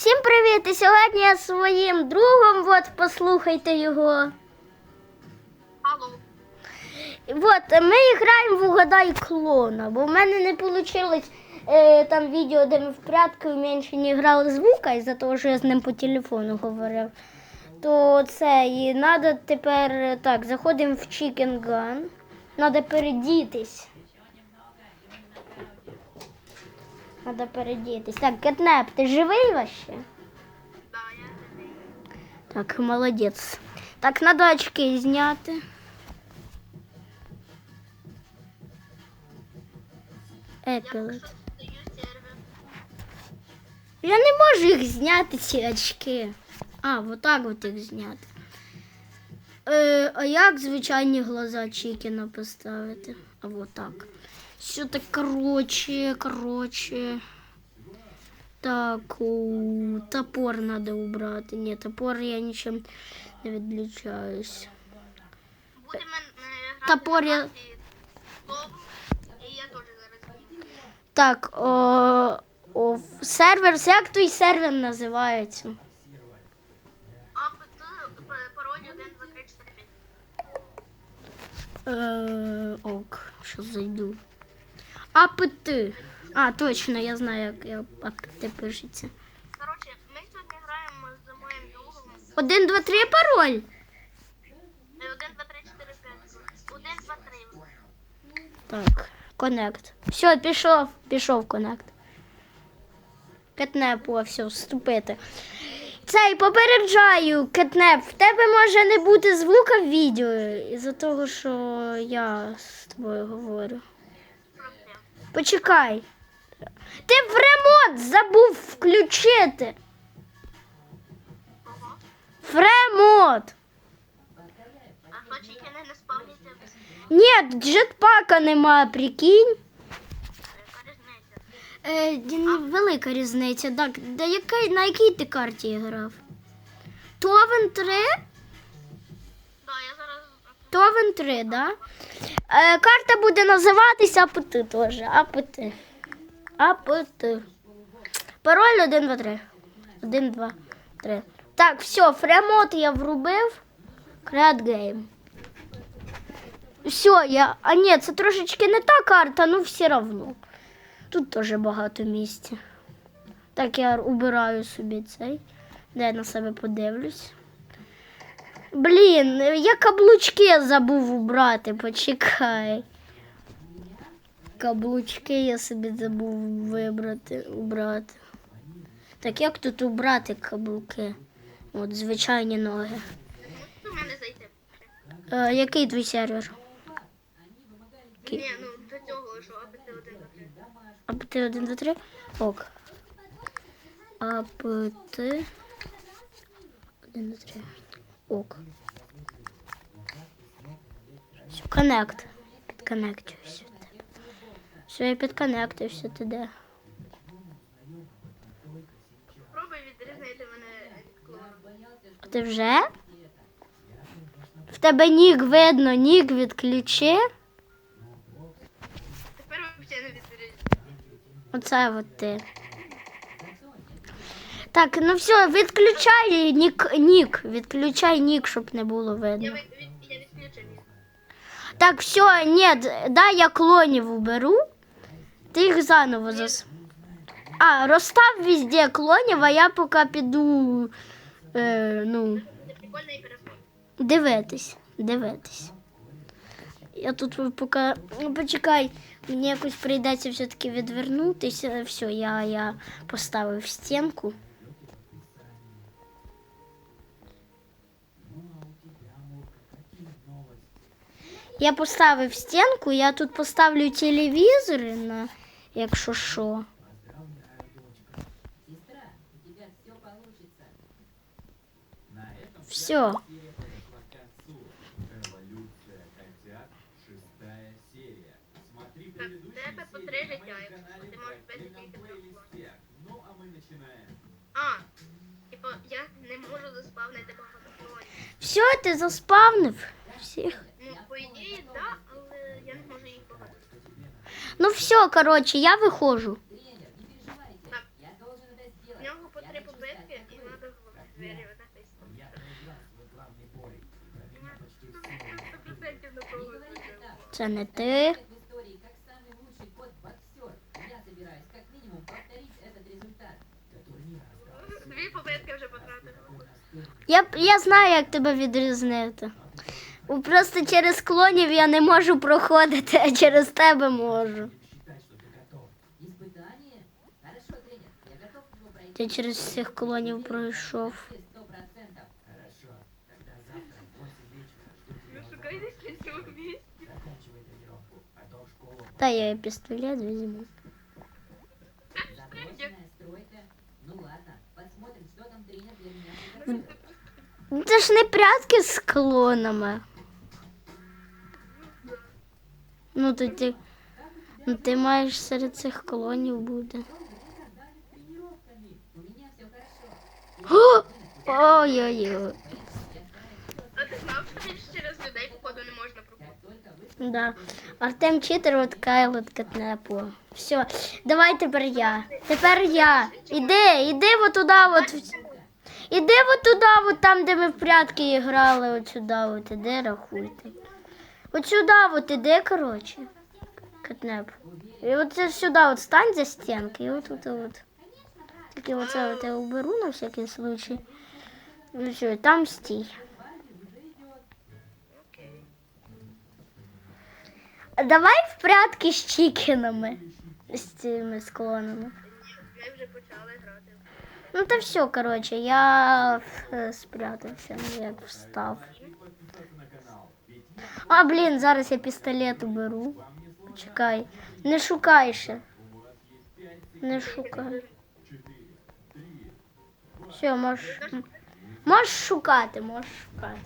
Всім привіт! І сьогодні я зі своїм другом, от послухайте його. Алло. От ми граємо в угадай клона, бо в мене не вийшло е, там відео, де ми в прятки вменшені грали звука, із-за того, що я з ним по телефону говорив. То це і треба тепер так, заходимо в Chicken Gun. Треба передітись. Треба передітись. Так, Кетнеп, ти живий вообще? Да, я живий. Так, молодець. Так, треба очки зняти. Сервер. Я не можу їх зняти, ці очки. А, отак от їх зняти. Е, а як звичайні глаза Чікіна поставити? А отак. Все так короче, короче. Так, у, топор треба убрати. Ні, топор я нічим не відлічаюсь. Будемо Топор я- і я теж зараз. Так, о, о, сервер, як той сервер називається? А ПТ, п- пароль 1, 2, 3, 4, 5. Е, ок, що зайду. АПТ. А, точно, я знаю, як я- АПТ пишеться. Коротше, ми сьогодні граємо з моїм другом. Один, два, три пароль. Е, 1, 2, 3, 4, 5. 1, 2, 3. Так, коннект. Все, пішов, пішов коннект. Кетнеп, о, все, вступити. Цей попереджаю, кетнеп, в тебе може не бути звука в відео, із-за того, що я з тобою говорю. Почекай. Ти в ремонт забув включити. Спавняться. Ні, джетпака нема, прикинь. Е, велика різниця. Так, да який, на якій ти карті грав? Товен 3? Да, я зараз... Товен 3, да? Е, карта буде називатися АПТ теж. АПТ. АПТ. Пароль 1, 2, 3. 1, 2, 3. Так, все, фремод я врубив. Create game. Все, я. А ні, це трошечки не та карта, ну все одно. Тут теж багато місця. Так, я убираю собі цей. Де я на себе подивлюсь. Блін, я каблучки забув убрати, почекай. Каблучки я собі забув вибрати, убрати. Так як тут убрати каблуки? От звичайні ноги. До мене зайти. Е, який твій сервер? Ні, ну до цього, що АПТ 1, 2, 3. АПТ 1, 2, 3? Ок. АПТ 1, 2, 3. Ок. Коннект. Підконнектився. Все, я підконнектився туди. Пробуй відрізнити мене від клоуна. Ти вже? В тебе нік видно, нік відключи. Тепер взагалі не відрізнити. Оце от ти. Так, ну все, відключай нік, нік. Відключай нік, щоб не було видно. від, я. Так, все, ні, дай я клонів уберу. Ти їх заново зас. А, розстав везде клонів, а я поки піду. Е, ну, дивитись, дивитись. Я тут поки. Ну, почекай, мені якось прийдеться все-таки відвернутися. Все, я, я поставив стінку. Я поставив стінку, я тут поставлю телевізори на якщо що. Все. Тебе по три життя, якщо ти можеш без тільки. Ну, а начинаем. А, типу, я не можу заспавнити багато. Все, ти заспавнив всіх Ну, по ідеї, так, да, але я не можу їх багато. Ну все, коротше, я виходжу. Так, в нього по три три попытки, и надо в двери вот это Я проиграл свой главный бой. Про меня почти Ну, все. сто процентов на того Це не ти. в истории как самый лучший кот-боксер. Я собираюсь как минимум повторить этот результат. До турнира осталось Дві попитки вже потратили. Я, я знаю, як тебе відрізнити. Бо Просто через клонів я не можу проходити, а через тебе можу. Я через всіх клонів пройшов. Сто процентов. Хорошо. Тогда завтра в 8 вечера жду тебя Ну, у шукай десь на цьому місці. Заканчивай тренировку, а то в школу Та я пістолет візьму. Ну. Ну, Це ж не прятки з клонами. Ну, то ти, ну, ти маєш серед цих клонів бути. Ой-ой-ой. А ти знав, що більше через людей, походу, не можна вы Да. Артем читер, от Кайл от Кетнепу. Все, давай тепер я. Тепер я. Іди, іди от туди, от. Іди от туди, от там, де ми в прятки грали, от сюди, от іди, рахуйте. От сюди, от іди, коротше. Кетнеп. І от сюди от стань за стінки, і от тут от. Тільки оце от я уберу на всякий случай. Ну все, там стій. Давай в прятки з чікенами. З цими склонами. Ми вже почали грати. Ну та все, коротше, я е, спрятався, ну, як встав. подписаться на канал. Ведь я А, блін, зараз я пістолет уберу. Чекай. Не шукай ще. Не шукай. Все, можеш. Можеш шукати, можеш шукати.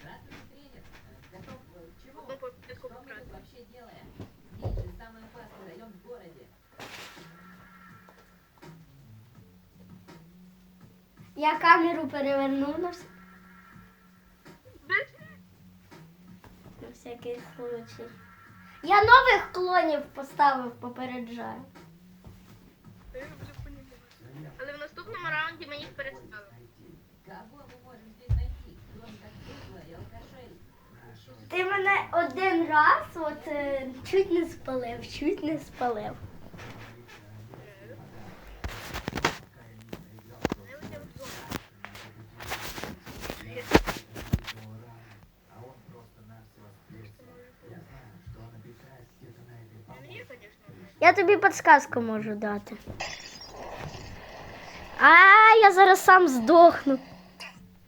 Здравствуйте, тренер. Э, Готов э, всякий случай. Я нових клонів поставив, попереджаю. Я вже поняла. Але в наступному раунді мені їх переставимо. Кого мы можем здесь найти, кроме как быдла и алкашей? Ти мене один раз от е, чуть не спалив, чуть не спалив. Я тобі підсказку можу дати. А, я зараз сам здохну.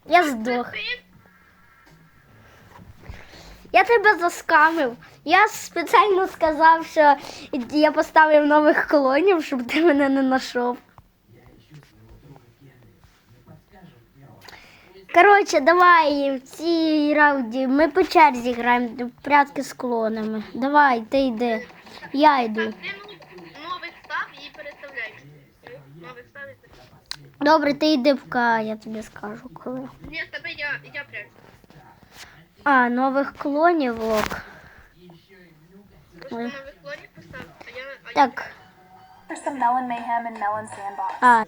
Я здох. Я тебе заскамив. Я спеціально сказав, що я поставив нових клонів, щоб ти мене не знайшов. Коротше, давай в цій раунді ми по черзі граємо прятки з клонами. Давай, ти йди. Я йду. ну, нових став і переставляй. Нових став і переставляй. Добре, ти йди в К, я тобі скажу коли. Ні, з тебе я, я прячу. А, нових клонів ок. Просто Ой. нових клонів поставив, а я... А Так. for some melon mayhem and melon sandbox. А.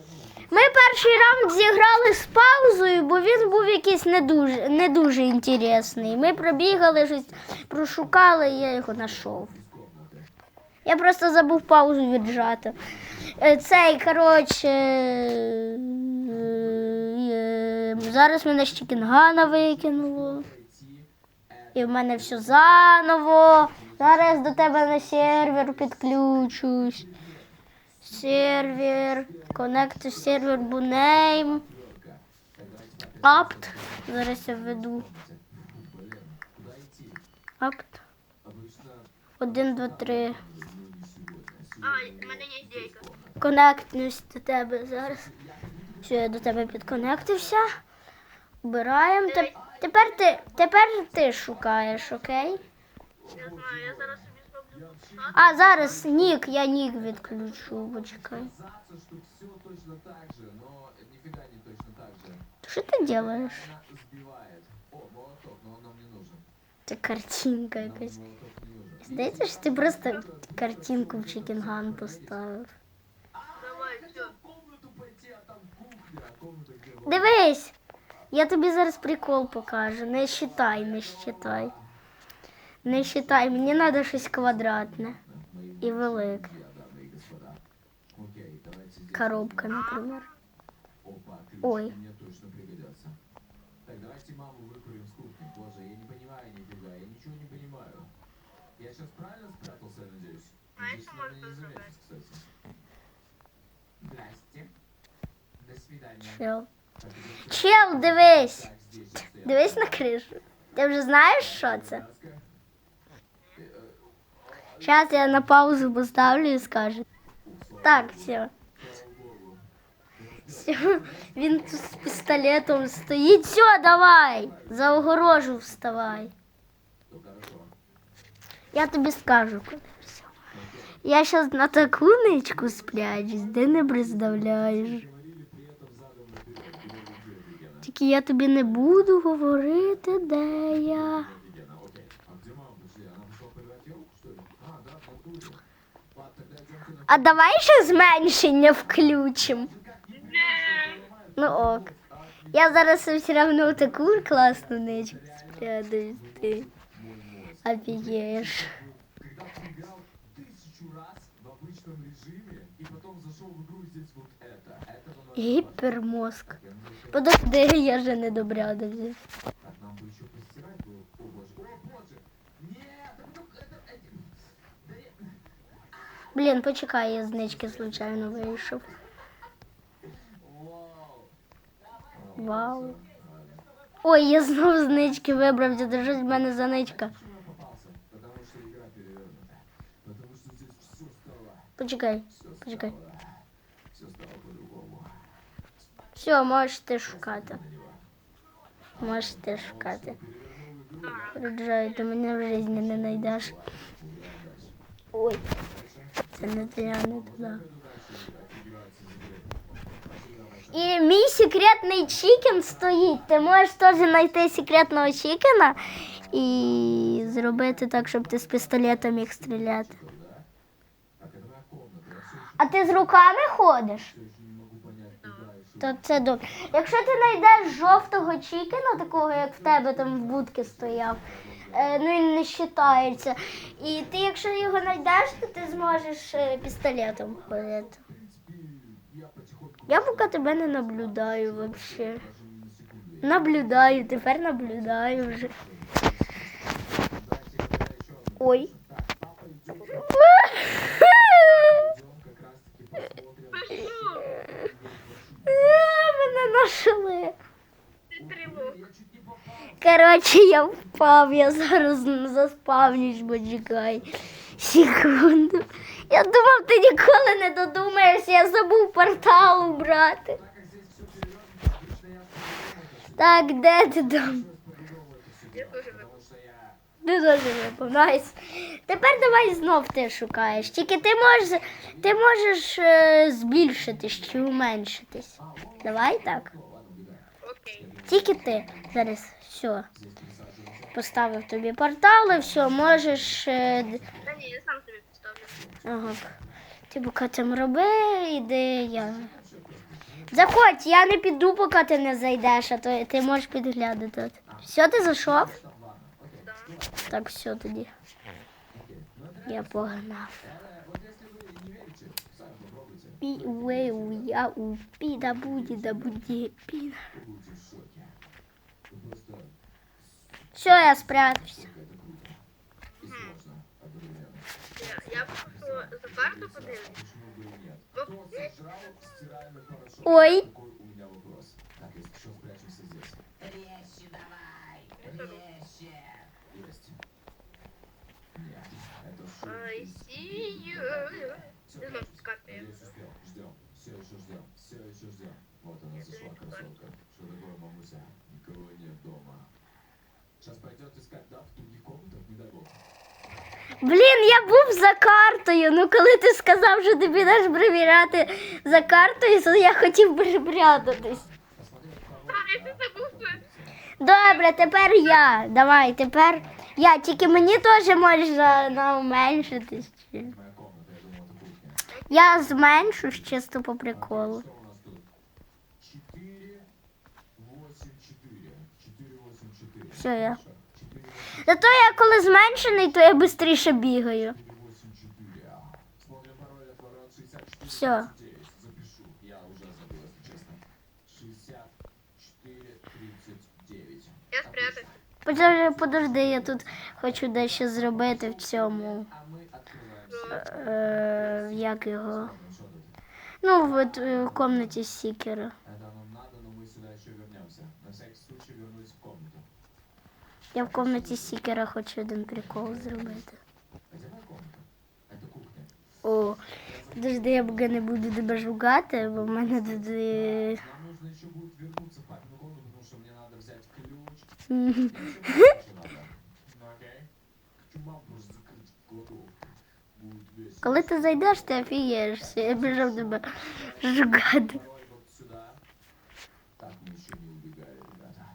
Ми перший раунд зіграли з паузою, бо він був якийсь не дуже, не дуже інтересний. Ми пробігали щось, прошукали, і я його знайшов. Я просто забув паузу віджати. Е, Цей, коротше. е, Зараз мене з Чікінгана викинуло. І в мене все заново. Зараз до тебе на сервер підключусь. Сервер. Connect server name. Apt. Зараз я введу. Apt. Один, два, три. А, в мене є ідейка. Конектнусь до тебе зараз. Все, я до тебе підконектився. Убираємо. Теп- Тепер ти, тепер ти шукаєш, окей? Я знаю, я зараз собі зроблю. А, зараз нік, я нік відключу, почекай. Кажется, что все точно так же, но нифига не точно так же. Що ти робиш? Она сбивает. О, молоток, но он нам не нужен. Це картинка Нам якась. молоток не нужен. Здається, що ти просто картинку в Чикінган поставив. Дивись! Я тобі зараз прикол покажу. Не считай, не считай. Не считай, мені треба щось квадратне і велике. Коробка, наприклад. Ой. Так давайте маму выкроем с кухни. Боже, я не понимаю нифига, я ничего не понимаю. Я сейчас правильно Надеюсь, она можно заметит. Здрасте. До свидания. Чел. Чел, дивись. Дивись на кришу. Ти вже знаєш, що це? Зараз я на паузу поставлю і скажу. Так, все. Все. Він тут з пістолетом стоїть. Все, давай. За огорожу вставай. Я тобі скажу. Я зараз на таку ничку спрячусь, де не представляєш. Говорили при этом задом наперед. Было бы офигенно. Тільки я тобі не буду говорити, де я. Офигенно, окей. А где мама пошли? Она пошла поливать елку, что ли? А, да, в натуре. Ладно, тогда идемте на А давай ще зменшення включимо. Ну ок. Я зараз все одно таку класну ничку спрятаюсь. Ти офігієш. Когда поиграл тысячу раз в обычном режиме и потом зашел в игру и здесь вот это. Этого надо Гіпермозг. хватать. Я надеюсь, Подожди, я же не добрядався. Так, нам бы еще постирать было. О боже. О боже! Нет! это вдруг это... эти- Да я- Блін, почекай, я з нички случайно вийшов. Вау! Вау. Ой, я знов з нички вибрався, держись в мене за ничка. Почекай, почекай. Все можете шукати. Можете шукати. Приїжджаю, ти мене в житті не знайдеш. Ой, це не туди, не туди. І мій секретний чікен стоїть. Ти можеш теж знайти секретного чікена і зробити так, щоб ти з пістолета міг стріляти. Так, это моя комната. Я все еще, А ти з руками ходиш? То це добре. Якщо ти знайдеш жовтого чікена, такого як в тебе там в будці стояв, е, ну він не вважається. І ти, якщо його знайдеш, то ти зможеш е, пістолетом ходити. Я. Поки тебе не наблюдаю взагалі. Наблюдаю, тепер наблюдаю вже. Ой. Так, папа, идем. Идем как раз таки посмотрим. А, Мене нашли. Ти тривог. Я чуть не попал. Коротше, я впав, я зараз заспавнюсь, бо чекай. Секунду. Я думав, ти ніколи не додумаєшся, я забув портал убрати. Так де ти там? Я теж все Ти дуже випав. Найс. Тепер давай знов ти шукаєш. Тільки ти можеш, ти можеш е, збільшитись чи уменшитись. Давай так. Окей. Тільки ти. Зараз все. Поставив тобі портал і все, можеш. е, Та ні, я сам тобі поставлю. Ага. Ти поки там роби, іди я. Заходь, я не піду, поки ти не зайдеш, а то ти можеш підглядати. Все, ти зайшов? Так, все тоді. Я погнав. Пі уеу, я у пі да буді, да буді пі. Будете в шоке. Вы просто Все, я спрятався. и сложно одновременно. Я, я просто за карту подивлюсь. Почему бы и нет? Кто сожрал стиральный порошок? Ой. Такой у меня вопрос. Так, если что, спрячемся здесь. Резче давай, резче. Есть. Нет, это шутки. I see you. Всё, Ты знову з карти. Надеюсь, успел. Ждем. Все еще ждем. Все еще ждем. Вот она зашла, красотка. Что такое, мамуся? Никого нет дома. Сейчас пойдет искать, да, в других комнатах, не дай бог. Блін, я був за картою. Ну коли ти сказав, що ти підеш перевіряти за картою, то я хотів перепрятатись. Посмотреть, Добре, тепер я. Давай, тепер я. Тільки мені теж можна уменшитись. чи- я зменшусь чисто по приколу. Что у нас тут? 4, 8, 4. 484. Все, я. Зато я коли зменшений, то я швидше бігаю. 484. Подожди, подожди, я тут хочу дещо зробити в цьому. А мы открываем. Е, як його? Смотрим, что тут. Ну, в, в комнаті Сікера. Это нам надо, но мы сюда еще вернемся. На всякий случай вернусь в комнату. Я в комнаті Сікера хочу один прикол зробити. А где моя комната? Это кухня. О, подожди, я поки не буду тебе шукати, бо в мене тут. Коли ти зайдеш, ти офієшся. Я біжав тебе шукати. Пароль вот сюда. Так, мы еще не убегали, ребята.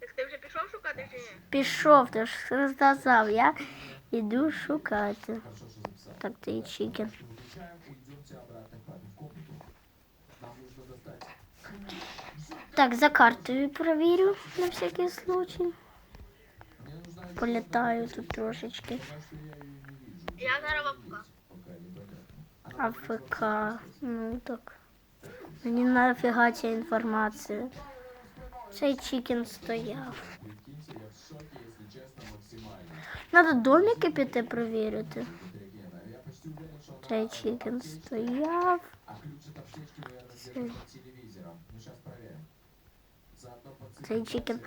Так ти вже пішов шукати чи ні? Пішов, ти ж сказав, я іду шукати. Хорошо, что записал. Так, ти і чікен. Так, за картою перевірю на всякий случай. Політаю тут трошечки. Я зараз. Она АФК. Ну так. Мені нафіга ця інформація. Цей чікен стояв. Надо домики піти она Цей от чікен стояв. А Цей во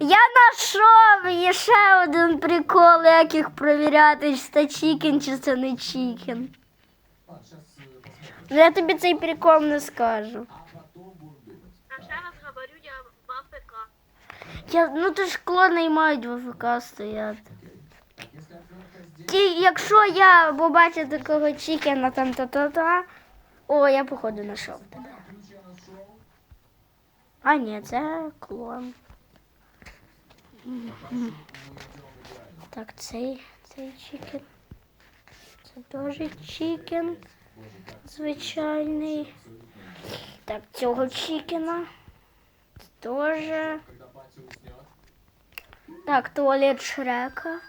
Я знайшов! Ще один прикол, як їх провіряти, чи це чікен, чи це не посмотрим. Ну, Я тобі цей прикол не скажу. А ще раз говорю, я в АФК. Я, ну то ж клони й мають в АФК стояти. Ті, якщо я побачу такого чікена там та-та-та. О, я походу знайшов тебе. Ключ я нашел. А ні, це клон. Так, цей, цей чікен. Це теж чікен. Звичайний. Так, цього. Теж. Когда батя уснет, Так, туалет Шрека.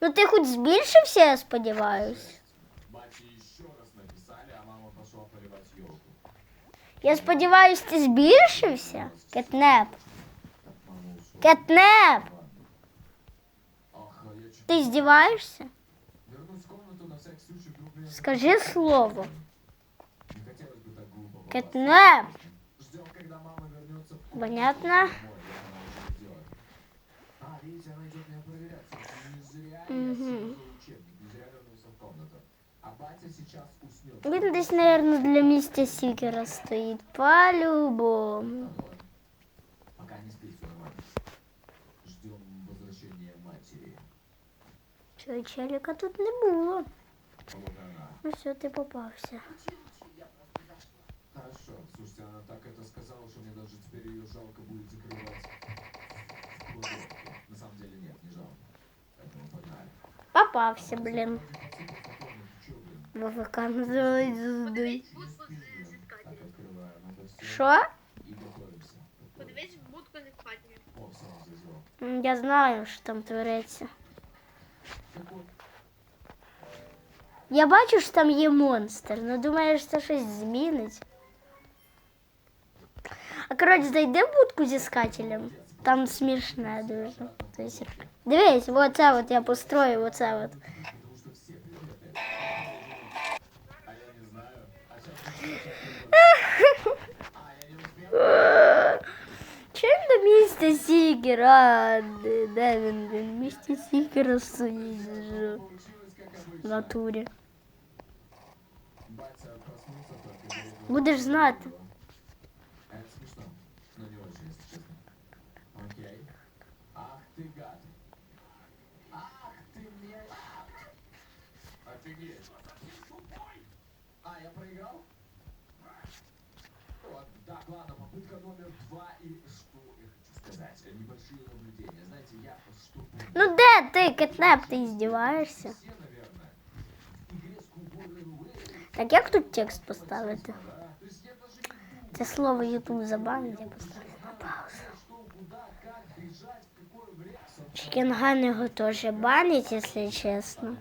Ну ти хоч збільшився, я сподіваюсь. Я сподіваюсь, ти збільшився? Кетнеп. Так, мама ушла. Кетнеп! Ладно. Ах, а я чуть Ти здіваєшся? Вернусь в комнату на всякий случай, вдруг меня... Скажи слово. Не хотелось бы так глупо попасться. Кетнеп. Ждем, когда мама вернется. Понятно? Домой, я она уже сделает. А, видите, она идет меня проверять. Не зря я Мгм. сел за учебник, не зря вернулся в комнату. А батя сейчас уснет. Він десь, мабуть, для місця Сікера стоїть. По-любому. Нормально. Пока не спит, все нормально. Ждем возвращения матери. Цього челіка тут не було. А вот она. Ну все, ти попався. Хорошо. Слушайте, она так это сказала, что мне даже теперь ее жалко будет закрывать. в кладовке. На самом деле нет, не жалко. Поэтому погнали. Попався, блін. Чё, блин? открываем это все Що? и готовимся. Подивись будку з зіскателем. О, все, он зазвал. М, Я знаю, що там твориться. Так вот, Я бачу, що там є монстр, ну думаєш, це щось змінить. А коротше, зайди в будку зі скателем. Там смішне дуже. Тобто, дивись, оце от я построїв, оце от. Чим до місця Сікера? Де, він? Він в місті Сікера стоїть в натурі. Будеш знати. Ну де ти, кетнеп, ти здіваєшся? Так як тут текст поставити? Це слово YouTube забанить, я поставлю на паузу. Чікінган його теж банить, якщо чесно.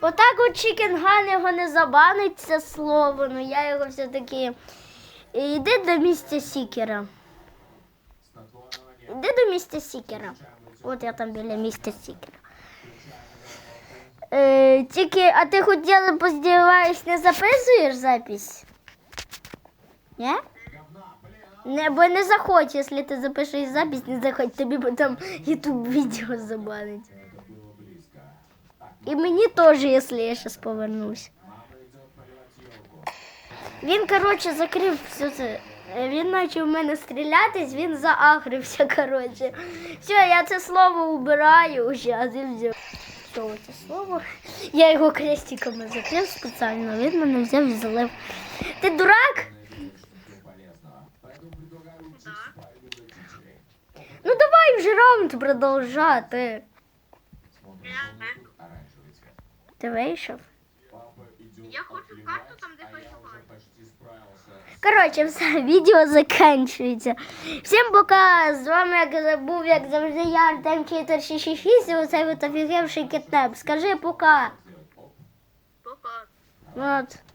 Отак от Чікінган його не забанить це слово, ну я його все-таки. Іди до місця Сікера. Снотворного до місця Сікера. От я там біля місця Сікера. Е, тільки, а ти хотіла поздіваєш, не записуєш запись? Ні? Не, бо не заходь, якщо ти запишеш запись, не заходь, тобі потім YouTube відео забанить. І мені теж, якщо я зараз повернусь. Він, коротше, закрив все це. Е, Він почав в мене стрілятись, він заагрився, коротше. Все, я це слово убираю зараз і все. Що це слово? Я його крестиками закрив спеціально, він мене взяв і залив. Ти дурак? Ну давай вже раунд продовжати. Смотрим комнату. Ти вийшов? Я хочу отливать, карту там, где а я поливать. уже почти справился. с- Коротше, все, відео закінчується. Всім пока. З вами як був, як завжди, я Артем 466 і оцей от офігевший кітнеп. Скажи пока. Пока. От.